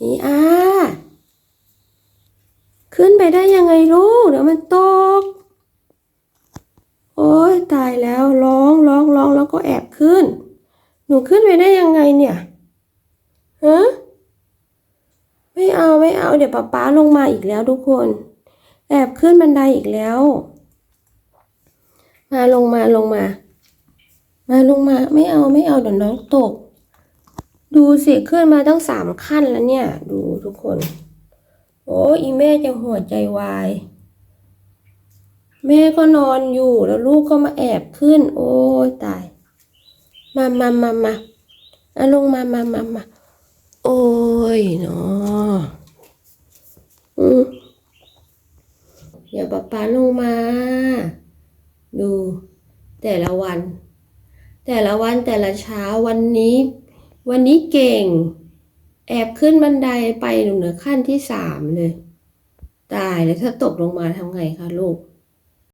นี่อาขึ้นไปได้ยังไงลูกเดี๋ยวมันตก โอ้ยตายแล้วร้องร้องร้องแล้วก็แอบขึ้น หนูขึ้นไปได้ยังไงเนี่ยฮะไม่เอาไม่เอาเดี๋ยวป๊าป๊าลงมาอีกแล้วทุกคน แอบขึ้นบันไดอีกแล้ว มาลงมาลงมา มาลงมาไม่เอาไม่เอาเดี๋ยวน้องตก ดูสิขึ้นมาตั้งสามขั้นแล้วเนี่ย ดูทุกคน โอ้อีแม่จะหัวใจวาย แม่ก็นอนอยู่แล้วลูกก็มาแอบขึ้น โอ้ยตาย มามามามาเอาลงมามามามาโอ้ยเนาะอืมอย่าป๊าป๊าลงมา ดู แต่ละวัน แต่ละวันแต่ละเช้าวันนี้ วันนี้เก่ง แอบขึ้นบันไดไปหนูเหนือขั้นที่สามเลย ตายแล้วถ้าตกลงมาทำไงคะลูก